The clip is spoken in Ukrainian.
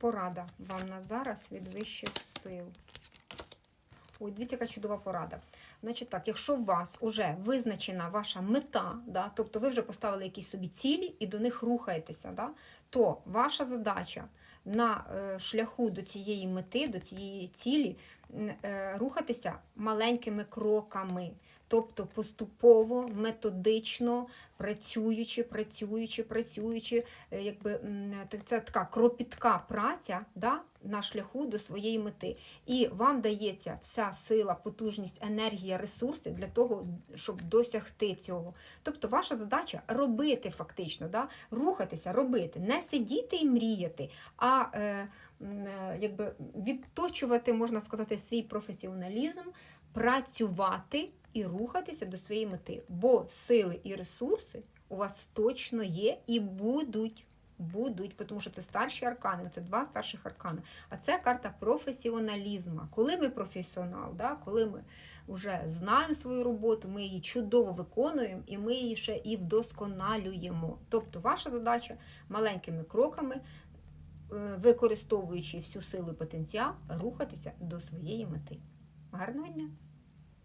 Порада вам на зараз від вищих сил. Ой, дивіться, яка чудова порада. Значить так, якщо у вас вже визначена ваша мета, да, тобто ви вже поставили якісь собі цілі і до них рухаєтеся, да, то ваша задача на е, шляху до цієї мети, до цієї цілі е, рухатися маленькими кроками. Тобто поступово, методично, працюючи, працюючи, працюючи, е, якби це така кропітка праця да, на шляху до своєї мети. І вам дається вся сила, потужність, енергія, ресурси для того, щоб досягти цього. Тобто, ваша задача робити фактично, да? рухатися, робити, не сидіти і мріяти, а е, е, якби відточувати, можна сказати, свій професіоналізм, працювати і рухатися до своєї мети. Бо сили і ресурси у вас точно є і будуть. Будуть, тому що це старші аркани, це два старших аркани. А це карта професіоналізму. Коли ми професіонал, да, коли ми вже знаємо свою роботу, ми її чудово виконуємо і ми її ще і вдосконалюємо. Тобто, ваша задача маленькими кроками, е, використовуючи всю силу і потенціал, рухатися до своєї мети. Гарного дня!